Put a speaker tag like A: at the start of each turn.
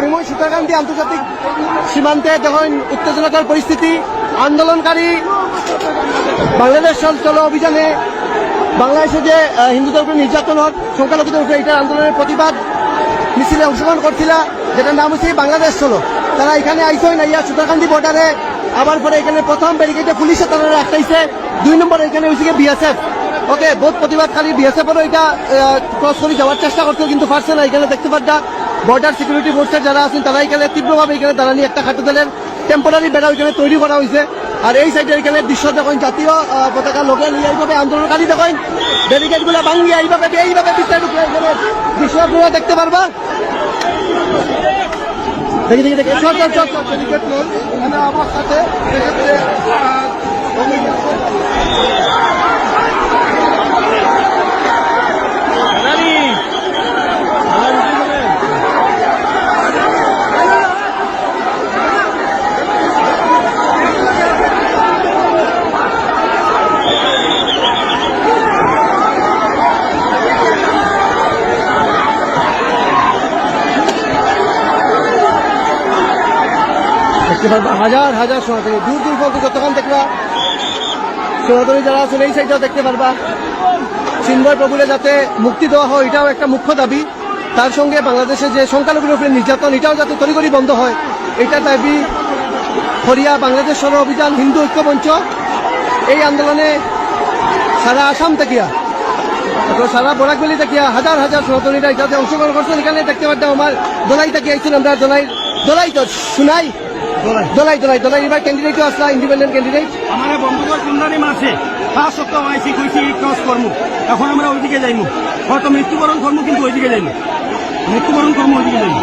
A: হরিময় সুতাকান্তি আন্তর্জাতিক সীমান্তে যখন উত্তেজনাকর পরিস্থিতি, আন্দোলনকারী বাংলাদেশ চল অভিযানে বাংলাদেশে যে হিন্দুদের উপরে নির্যাতন হোক সংখ্যালঘুদের উপরে এটার আন্দোলনের প্রতিবাদ মিছিলে অংশগ্রহণ করছিল, যেটার নাম হচ্ছে বাংলাদেশ চলো। তারা এখানে আইসই না, ইয়া সুতাকান্তি বর্ডারে আবার পরে এখানে প্রথম ব্যারিকেডে পুলিশে তারা আটকাইছে দুই নম্বর এখানে হয়েছে বিএসএফ ওকে বহুত প্রতিবাদকারী বিএসএফ এরও এটা ক্রস করে যাওয়ার চেষ্টা করছিল কিন্তু পারছে না, এখানে দেখতে পাচ্ছা বর্ডার সিকিউরিটি ফোর্সের যারা আছেন, তারা এখানে তীব্রভাবে এখানে দাঁড়ানি একটা খাটো দলের টেম্পোরারি বেড়া এখানে তৈরি করা হয়েছে। আর এই সাইডে এখানে দৃশ্য দেখেন, জাতীয় পতাকা লোকে নিয়ে এইভাবে আন্দোলনকারী দেখেন ব্যারিকেডগুলা ভাঙ্গিয়ে এইভাবে এইভাবে বিচার দৃশ্য আপনারা দেখতে পারবা। দেখি দেখি দেখি। চল চল চল ব্যারিকেড এখানে আমার সাথে দেখতে হাজার হাজার সনাতনী দূর দূর পর্যন্ত যতক্ষণ দেখবা সনাতনী যারা আছেন এই সাইডটাও দেখতে পারবা। চিন্ময় প্রভুরে যাতে মুক্তি দেওয়া হয়, এটাও একটা মুখ্য দাবি। তার সঙ্গে বাংলাদেশে যে সংখ্যালঘুর উপরে নির্যাতন, এটাও যাতে তড়িঘড়ি বন্ধ হয়, এটা দাবি হরিয়া বাংলাদেশ সর অভিযান হিন্দু ঐক্য মঞ্চ। এই আন্দোলনে সারা আসাম তারপর সারা বরাকবেলি থেকিয়া হাজার হাজার সনাতনীরা এটাতে অংশগ্রহণ করছেন। এখানে দেখতে পাচ্ছি আমার দোলাই থেকে আইছেন আমরা দোলাই দোলাই তো শুনাই। দোলাই। দোলাই দোলাই এবার ক্যান্ডিডেটও আসলা ইন্ডিপেন্ডেন্ট ক্যান্ডিডেট
B: আমার বন্ধুদের কুন্ডারি মাসে পাঁচ সপ্তাহ আইসি কইছি ক্রস করমু। এখন আমরা ওইদিকে যাইমু। হয়তো মৃত্যুবরণ করমু কিন্তু ওইদিকে যাইমু। মৃত্যুবরণ করমু ওইদিকে যাইমু।